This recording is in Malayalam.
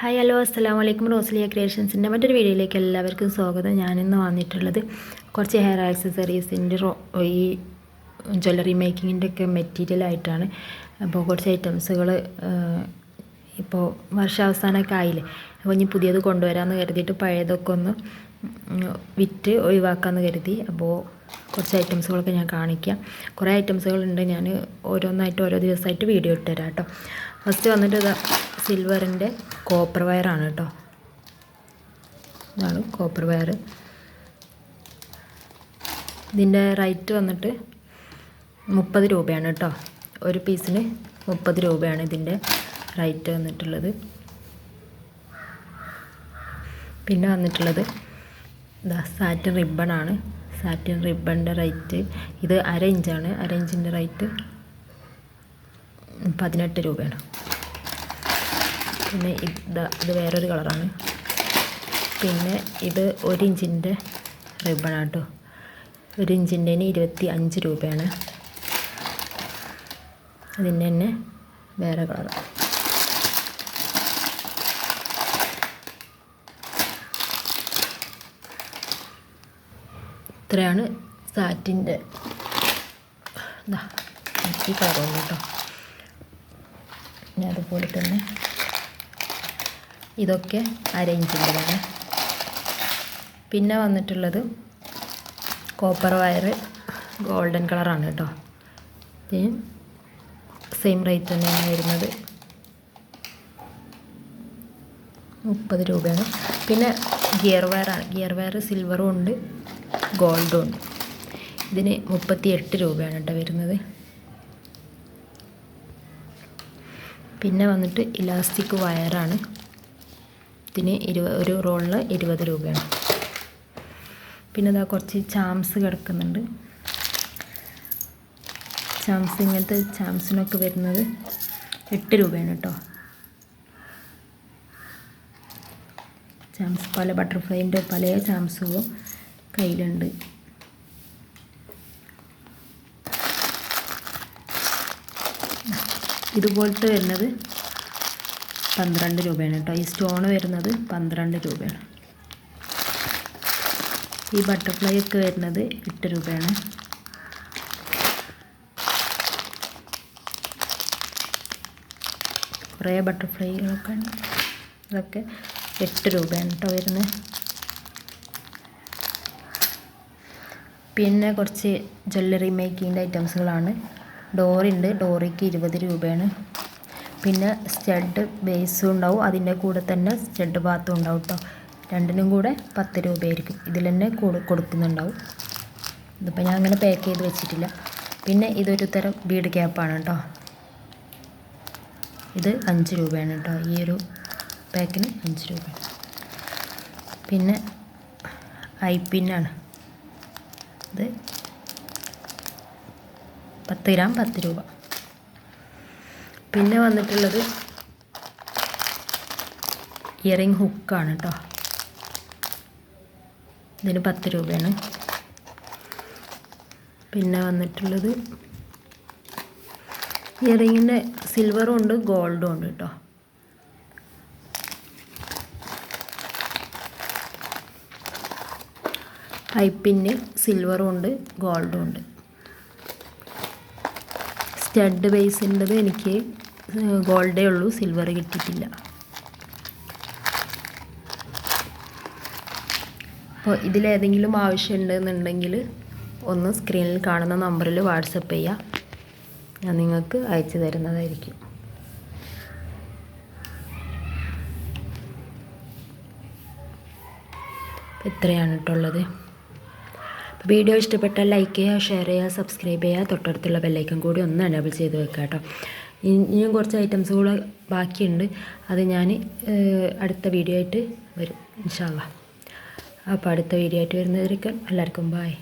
ഹായ് ഹലോ അസ്സാം വലൈക്കും റോസ്ലിയ ക്രിയേഷൻസിന്റെ മറ്റൊരു വീഡിയോയിലേക്ക് എല്ലാവർക്കും സ്വാഗതം. ഞാനിന്ന് വന്നിട്ടുള്ളത് കുറച്ച് ഹെയർ ആക്സസറീസിന്റെ ഈ ജ്വല്ലറി മേക്കിങ്ങിന്റെ ഒക്കെ മെറ്റീരിയൽ ആയിട്ടാണ്. അപ്പോൾ കുറച്ച് ഐറ്റംസുകൾ ഇപ്പോൾ വർഷാവസാനമൊക്കെ ആയില്ലേ? അപ്പോൾ ഇനി പുതിയത് കൊണ്ടുവരാമെന്ന് കരുതിയിട്ട് പഴയതൊക്കെ ഒന്ന് വിറ്റ് ഒഴിവാക്കാമെന്ന് കരുതി. അപ്പോൾ കുറച്ച് ഐറ്റംസുകളൊക്കെ ഞാൻ കാണിക്കാം. കുറേ ഐറ്റംസുകളുണ്ട്. ഞാൻ ഓരോന്നായിട്ട് ഓരോ ദിവസമായിട്ട് വീഡിയോ ഇട്ടുതരാം കേട്ടോ. ഫസ്റ്റ് വന്നിട്ട് ഇതാ സിൽവറിന്റെ കോപ്പർ വയറാണ് കേട്ടോ. ഇതാണ് കോപ്പർ വയർ ഇതിന്റെ റേറ്റ് വന്നിട്ട് മുപ്പത് രൂപയാണ് കേട്ടോ. ഒരു പീസിന് മുപ്പത് രൂപയാണ് ഇതിന്റെ റേറ്റ് വന്നിട്ടുള്ളത്. പിന്നെ വന്നിട്ടുള്ളത് ഇതാ സാറ്റിൻ റിബണാണ് സാറ്റിൻ റിബണിന്റെ റേറ്റ്. ഇത് അര ഇഞ്ചാണ്. അര ഇഞ്ചിന്റെ റേറ്റ് പതിനെട്ട് രൂപയാണ്. പിന്നെ ഇത് ഇത് വേറൊരു കളറാണ്. പിന്നെ ഇത് ഒരു ഇഞ്ചിന്റെ റിബണാണ് കേട്ടോ ഒരു ഇഞ്ചിന്റെ ഇരുപത്തി അഞ്ച് രൂപയാണ്. അതിന്റെ തന്നെ വേറെ കളറാണ് ഇത്രയാണ് സാറ്റിന്റെ. ഈ കളറുണ്ട് കേട്ടോ. അതുപോലെ തന്നെ ഇതൊക്കെ അരയിഞ്ചിന്റെതാണ് പിന്നെ വന്നിട്ടുള്ളത് കോപ്പർ വയർ ഗോൾഡൻ കളറാണ് കേട്ടോ. സെയിം റേറ്റ് തന്നെയാണ് വരുന്നത്. മുപ്പത് രൂപയാണ്. പിന്നെ ഗിയർ വയറാണ്. ഗിയർ വയർ സിൽവറും ഉണ്ട്. ഗോൾഡും. ഉണ്ട് ഇതിന് മുപ്പത്തി എട്ട് രൂപയാണ് കേട്ടോ വരുന്നത്. പിന്നെ വന്നിട്ട് ഇലാസ്റ്റിക് വയറാണ്. ഇതിന് ഇരുപ ഒരു റോളിൽ ഇരുപത് രൂപയാണ്. പിന്നെ ഇതാ കുറച്ച് ചാംസ് കിടക്കുന്നുണ്ട്. ചാംസ് ഇങ്ങനത്തെ ചാംസിനൊക്കെ വരുന്നത് എട്ട് രൂപയാണ് കേട്ടോ. ചാംസ് പല ബട്ടർഫ്ലൈന്റെ പല ചാംസുകളും കയ്യിലുണ്ട്. ഇതുപോലത്തെ വരുന്നത് പന്ത്രണ്ട് രൂപയാണ് കേട്ടോ. ഈ സ്റ്റോൺ വരുന്നത് പന്ത്രണ്ട് രൂപയാണ്. ഈ ബട്ടർഫ്ലൈ ഒക്കെ വരുന്നത് എട്ട് രൂപയാണ്. കുറേ ബട്ടർഫ്ലൈകളൊക്കെ ഇതൊക്കെ എട്ട് രൂപയാണ് കേട്ടോ വരുന്നത്. പിന്നെ കുറച്ച് ജ്വല്ലറി മേക്കിങ്ങിന്റെ ഐറ്റംസുകളാണ്. ഡോറുണ്ട് ഡോറിക്ക് ഇരുപത് രൂപയാണ്. പിന്നെ സ്റ്റഡ് ബേസും ഉണ്ടാവും. അതിന്റെ കൂടെ തന്നെ സ്റ്റഡ് ബാത്തും ഉണ്ടാവും കേട്ടോ രണ്ടിനും കൂടെ പത്ത് രൂപയായിരിക്കും. ഇതിൽ തന്നെ കൊടുക്കുന്നുണ്ടാവും. ഇതിപ്പോൾ ഞാൻ അങ്ങനെ പാക്ക് ചെയ്ത് വെച്ചിട്ടില്ല. പിന്നെ ഇതൊരു തരം ബീഡ് ക്യാപ്പാണ് കേട്ടോ ഇത് അഞ്ച് രൂപയാണ് കേട്ടോ ഈ ഒരു പാക്കിന് അഞ്ച് രൂപ. പിന്നെ ഐ പിന്നാണ്. ഇത് പത്ത് ഗ്രാം പത്ത് രൂപ. പിന്നെ വന്നിട്ടുള്ളത് ഇയറിങ് ഹുക്കാണ് കേട്ടോ ഇതിന് പത്ത് രൂപയാണ്. പിന്നെ വന്നിട്ടുള്ളത് ഇയറിങ്ങിന്റെ സിൽവറും ഉണ്ട് ഗോൾഡും ഉണ്ട് കേട്ടോ ഐപ്പിന് സിൽവറും ഉണ്ട് ഗോൾഡും ഉണ്ട് സ്റ്റഡ് ബേസിന്റെത് എനിക്ക് ഗോൾഡേ ഉള്ളൂ സിൽവർ കിട്ടിയിട്ടില്ല. അപ്പോൾ ഇതിലേതെങ്കിലും ആവശ്യമുണ്ടെന്നുണ്ടെങ്കിൽ ഒന്ന് സ്ക്രീനിൽ കാണുന്ന നമ്പറിൽ വാട്സപ്പ് ചെയ്യുക ഞാൻ നിങ്ങൾക്ക് അയച്ചു തരുന്നതായിരിക്കും. ഇത്രയാണ് കേട്ടുള്ളത് വീഡിയോ ഇഷ്ടപ്പെട്ടാൽ ലൈക്ക് ചെയ്യുക ഷെയർ ചെയ്യുക സബ്സ്ക്രൈബ് ചെയ്യുക. തൊട്ടടുത്തുള്ള ബെല്ലൈക്കൻ കൂടി ഒന്ന് എനേബിൾ ചെയ്ത് വെക്കുക കേട്ടോ. ഇനിയും കുറച്ച് ഐറ്റംസ് കൂടെ ബാക്കിയുണ്ട്. അത് ഞാൻ അടുത്ത വീഡിയോ ആയിട്ട് വരും ഇൻഷാല്ല അപ്പോൾ അടുത്ത വീഡിയോ ആയിട്ട് വരുന്നവരൊക്കെ എല്ലാവർക്കും ബായ്